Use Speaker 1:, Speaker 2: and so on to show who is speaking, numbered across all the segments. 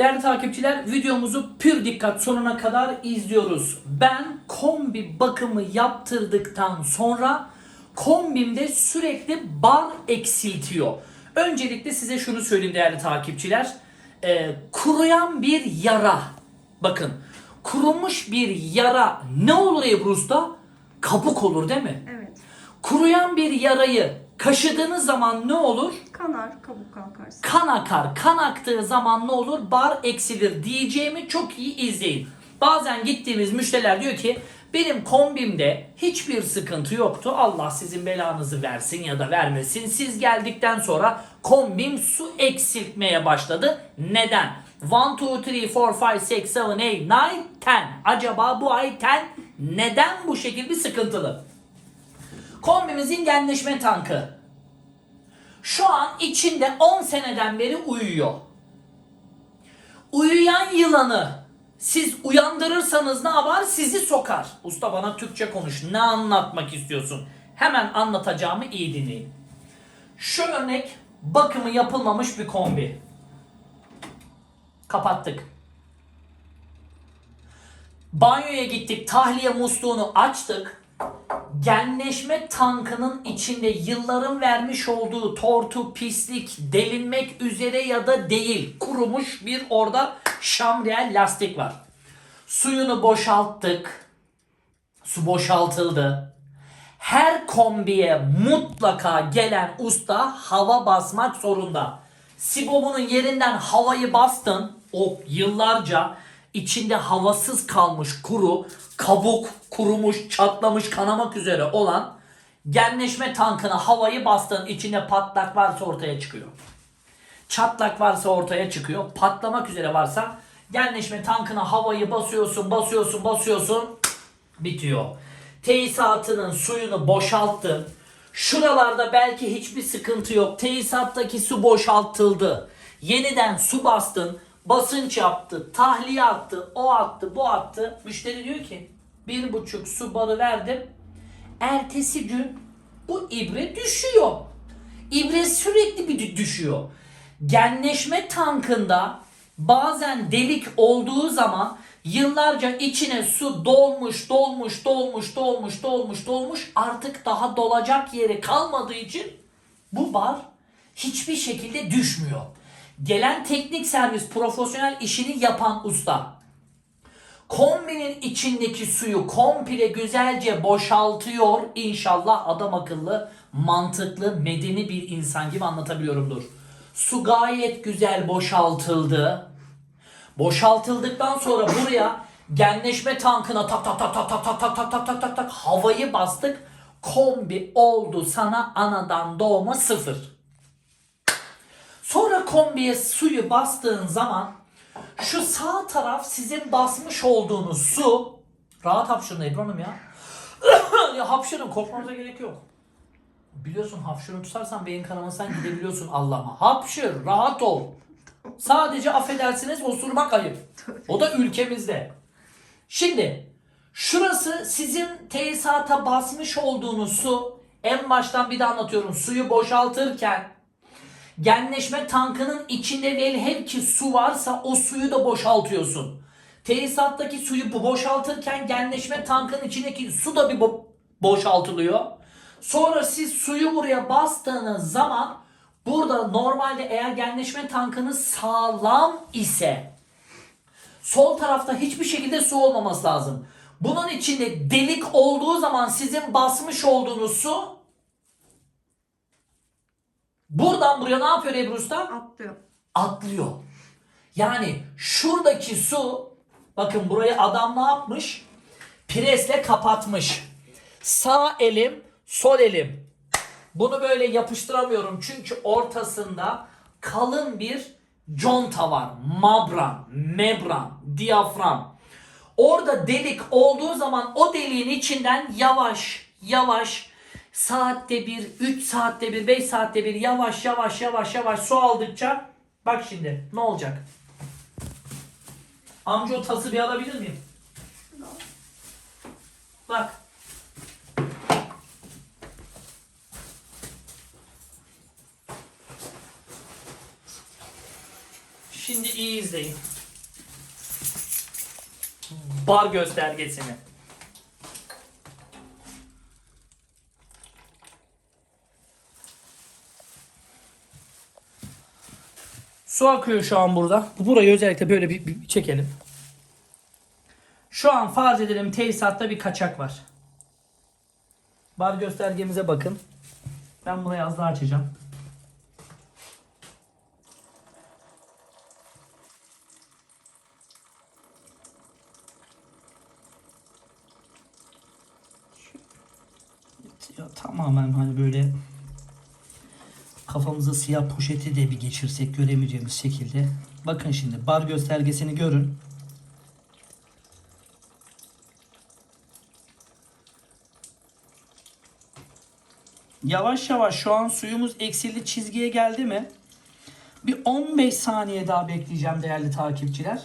Speaker 1: Değerli takipçiler videomuzu pür dikkat sonuna kadar izliyoruz. Ben kombi bakımı yaptırdıktan sonra kombimde sürekli bar eksiltiyor. Öncelikle size şunu söyleyeyim değerli takipçiler. Ee, kuruyan bir yara. Bakın kurumuş bir yara ne olur Ebru Usta? Kabuk olur değil mi?
Speaker 2: Evet.
Speaker 1: Kuruyan bir yarayı kaşıdığınız zaman ne olur?
Speaker 2: Kanar, kabuk kalkarsın.
Speaker 1: kan akar. Kan aktığı zaman ne olur? Bar eksilir diyeceğimi çok iyi izleyin. Bazen gittiğimiz müşteriler diyor ki benim kombimde hiçbir sıkıntı yoktu. Allah sizin belanızı versin ya da vermesin. Siz geldikten sonra kombim su eksiltmeye başladı. Neden? 1, 2, 3, 4, 5, 6, 7, 8, 9, 10. Acaba bu ay 10 neden bu şekilde sıkıntılı? Kombimizin genleşme tankı. Şu an içinde 10 seneden beri uyuyor. Uyuyan yılanı siz uyandırırsanız ne yapar? Sizi sokar. Usta bana Türkçe konuş. Ne anlatmak istiyorsun? Hemen anlatacağımı iyi dinleyin. Şu örnek bakımı yapılmamış bir kombi. Kapattık. Banyoya gittik, tahliye musluğunu açtık. Genleşme tankının içinde yılların vermiş olduğu tortu, pislik, delinmek üzere ya da değil kurumuş bir orada şamriyel lastik var. Suyunu boşalttık. Su boşaltıldı. Her kombiye mutlaka gelen usta hava basmak zorunda. Sibobunun yerinden havayı bastın. O yıllarca içinde havasız kalmış kuru, kabuk, kurumuş, çatlamış, kanamak üzere olan genleşme tankına havayı bastın. içinde patlak varsa ortaya çıkıyor. Çatlak varsa ortaya çıkıyor. Patlamak üzere varsa genleşme tankına havayı basıyorsun, basıyorsun, basıyorsun. Bitiyor. Tesisatının suyunu boşalttın. Şuralarda belki hiçbir sıkıntı yok. Tesisattaki su boşaltıldı. Yeniden su bastın. Basınç yaptı. Tahliye attı. O attı. Bu attı. Müşteri diyor ki bir buçuk su barı verdim. Ertesi gün bu ibre düşüyor. İbre sürekli bir dü- düşüyor. Genleşme tankında bazen delik olduğu zaman yıllarca içine su dolmuş, dolmuş, dolmuş, dolmuş, dolmuş, dolmuş artık daha dolacak yeri kalmadığı için bu bar hiçbir şekilde düşmüyor. Gelen teknik servis profesyonel işini yapan usta kombinin içindeki suyu komple güzelce boşaltıyor. İnşallah adam akıllı, mantıklı, medeni bir insan gibi anlatabiliyorumdur. Su gayet güzel boşaltıldı. Boşaltıldıktan sonra buraya genleşme tankına tak tak tak tak tak tak tak tak tak tak tak tak havayı bastık. Kombi oldu sana anadan doğma sıfır. Sonra kombiye suyu bastığın zaman şu sağ taraf sizin basmış olduğunuz su rahat hapşırın Ebru Hanım ya. ya hapşırın korkmanıza gerek yok. Biliyorsun hapşırın tutarsan beyin kanamasından gidebiliyorsun Allah'ıma. Hapşır rahat ol. Sadece affedersiniz osurmak ayıp. O da ülkemizde. Şimdi şurası sizin tesisata basmış olduğunuz su. En baştan bir de anlatıyorum. Suyu boşaltırken genleşme tankının içinde velev ki su varsa o suyu da boşaltıyorsun. Tesisattaki suyu boşaltırken genleşme tankının içindeki su da bir bo- boşaltılıyor. Sonra siz suyu buraya bastığınız zaman burada normalde eğer genleşme tankınız sağlam ise sol tarafta hiçbir şekilde su olmaması lazım. Bunun içinde delik olduğu zaman sizin basmış olduğunuz su buradan buraya ne yapıyor Ebru Usta?
Speaker 2: Atlıyor.
Speaker 1: atlıyor. Yani şuradaki su bakın burayı adam ne yapmış? Presle kapatmış. Sağ elim, sol elim. Bunu böyle yapıştıramıyorum çünkü ortasında kalın bir conta var. Mabran, membran, diyafram. Orada delik olduğu zaman o deliğin içinden yavaş yavaş saatte bir, 3 saatte bir, 5 saatte bir yavaş yavaş yavaş yavaş su aldıkça bak şimdi ne olacak? Amca o tası bir alabilir miyim? Bak. Şimdi iyi izleyin. Bar göstergesini. Su akıyor şu an burada. Burayı özellikle böyle bir, bir çekelim. Şu an farz edelim tesisatta bir kaçak var. Bar göstergemize bakın. Ben burayı az daha açacağım. Ya tamamen hani böyle kafamıza siyah poşeti de bir geçirsek göremeyeceğimiz şekilde. Bakın şimdi bar göstergesini görün. Yavaş yavaş şu an suyumuz eksildi çizgiye geldi mi? Bir 15 saniye daha bekleyeceğim değerli takipçiler.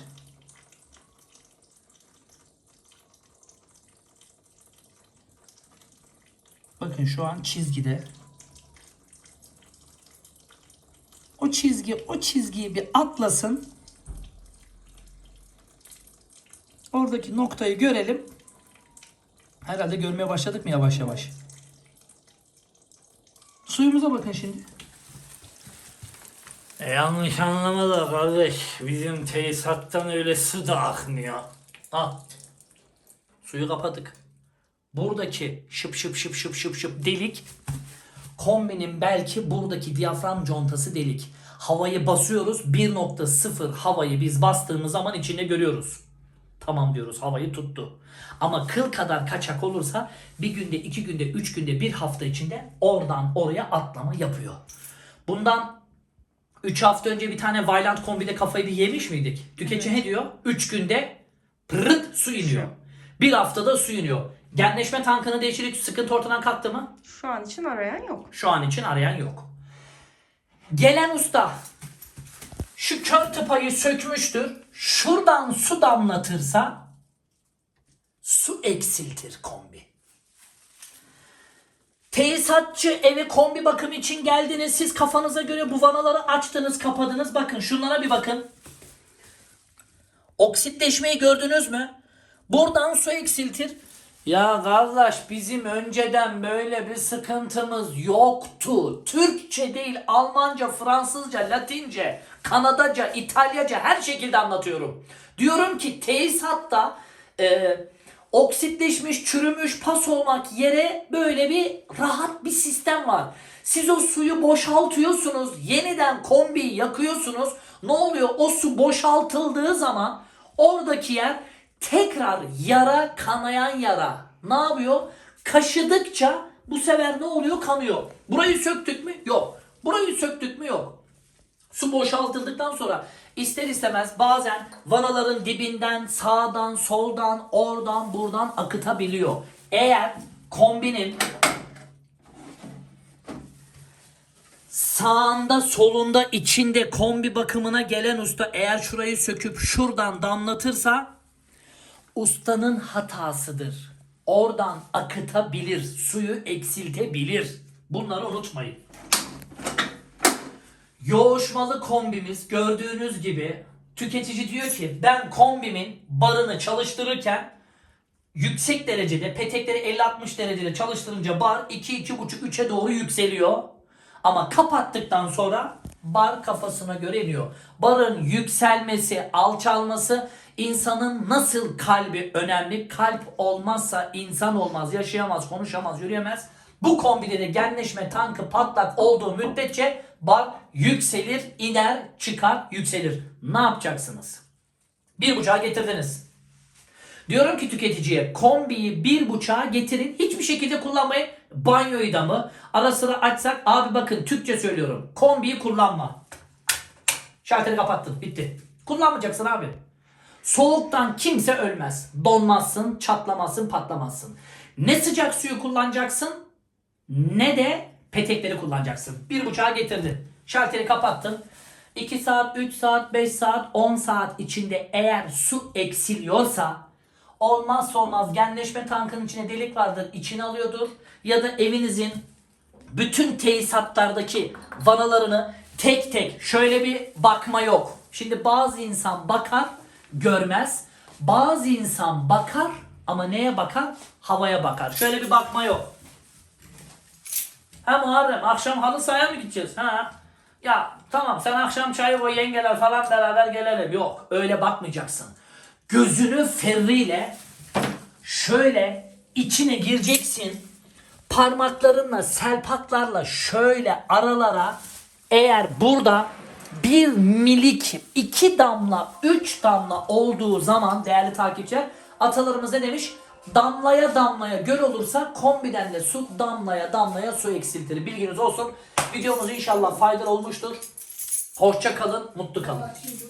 Speaker 1: Bakın şu an çizgide. O çizgi o çizgiyi bir atlasın. Oradaki noktayı görelim. Herhalde görmeye başladık mı yavaş yavaş? Suyumuza bakın şimdi.
Speaker 3: E, yanlış anlama da kardeş. Bizim tesisattan öyle su da akmıyor.
Speaker 1: Al. Suyu kapadık. Buradaki şıp şıp şıp şıp şıp şıp delik kombinin belki buradaki diyafram contası delik. Havayı basıyoruz 1.0 havayı biz bastığımız zaman içinde görüyoruz. Tamam diyoruz havayı tuttu. Ama kıl kadar kaçak olursa bir günde, iki günde, üç günde, bir hafta içinde oradan oraya atlama yapıyor. Bundan 3 hafta önce bir tane Valiant kombide kafayı bir yemiş miydik? Tüketici ne diyor? 3 günde pırıt su iniyor. Bir haftada su iniyor. Genleşme tankını değiştirdik sıkıntı ortadan kalktı mı?
Speaker 2: Şu an için arayan yok.
Speaker 1: Şu an için arayan yok. Gelen usta şu kör tıpayı sökmüştür. Şuradan su damlatırsa su eksiltir kombi. Tesisatçı eve kombi bakım için geldiniz. Siz kafanıza göre bu vanaları açtınız, kapadınız. Bakın şunlara bir bakın. Oksitleşmeyi gördünüz mü? Buradan su eksiltir. Ya kardeş bizim önceden böyle bir sıkıntımız yoktu. Türkçe değil Almanca, Fransızca, Latince, Kanadaca, İtalyaca her şekilde anlatıyorum. Diyorum ki tesisatta e, oksitleşmiş, çürümüş, pas olmak yere böyle bir rahat bir sistem var. Siz o suyu boşaltıyorsunuz, yeniden kombiyi yakıyorsunuz. Ne oluyor? O su boşaltıldığı zaman oradaki yer tekrar yara, kanayan yara. Ne yapıyor? Kaşıdıkça bu sefer ne oluyor? Kanıyor. Burayı söktük mü? Yok. Burayı söktük mü? Yok. Su boşaltıldıktan sonra ister istemez bazen vanaların dibinden, sağdan, soldan, oradan, buradan akıtabiliyor. Eğer kombinin sağında, solunda, içinde kombi bakımına gelen usta eğer şurayı söküp şuradan damlatırsa ustanın hatasıdır. Oradan akıtabilir, suyu eksiltebilir. Bunları unutmayın. Yoğuşmalı kombimiz gördüğünüz gibi tüketici diyor ki ben kombimin barını çalıştırırken yüksek derecede petekleri 50-60 derecede çalıştırınca bar 2-2,5-3'e doğru yükseliyor. Ama kapattıktan sonra bar kafasına göre iniyor. Barın yükselmesi, alçalması insanın nasıl kalbi önemli. Kalp olmazsa insan olmaz, yaşayamaz, konuşamaz, yürüyemez. Bu kombide de genleşme tankı patlak olduğu müddetçe bar yükselir, iner, çıkar, yükselir. Ne yapacaksınız? Bir buçuğa getirdiniz. Diyorum ki tüketiciye kombiyi bir buçuğa getirin. Hiçbir şekilde kullanmayın. Banyoyu da mı? Ara sıra açsak abi bakın Türkçe söylüyorum. Kombiyi kullanma. Şalteri kapattın. Bitti. Kullanmayacaksın abi. Soğuktan kimse ölmez. Donmazsın, çatlamazsın, patlamazsın. Ne sıcak suyu kullanacaksın ne de petekleri kullanacaksın. Bir buçuğa getirdin. Şalteri kapattın. 2 saat, 3 saat, 5 saat, 10 saat içinde eğer su eksiliyorsa olmazsa olmaz genleşme tankının içine delik vardır içine alıyordur ya da evinizin bütün tesisatlardaki vanalarını tek tek şöyle bir bakma yok. Şimdi bazı insan bakar, görmez. Bazı insan bakar ama neye bakar? Havaya bakar. Şöyle bir bakma yok. Ha Muharrem akşam halı sahaya mı gideceğiz? Ha? Ya tamam sen akşam çayı koy yengeler falan beraber gelelim. Yok öyle bakmayacaksın. Gözünü ferriyle şöyle içine gireceksin. Parmaklarınla selpaklarla şöyle aralara eğer burada bir milik iki damla üç damla olduğu zaman değerli takipçiler atalarımız ne demiş? Damlaya damlaya göl olursa kombiden de su damlaya damlaya su eksiltir. Bilginiz olsun. Videomuz inşallah faydalı olmuştur. Hoşça kalın, mutlu kalın.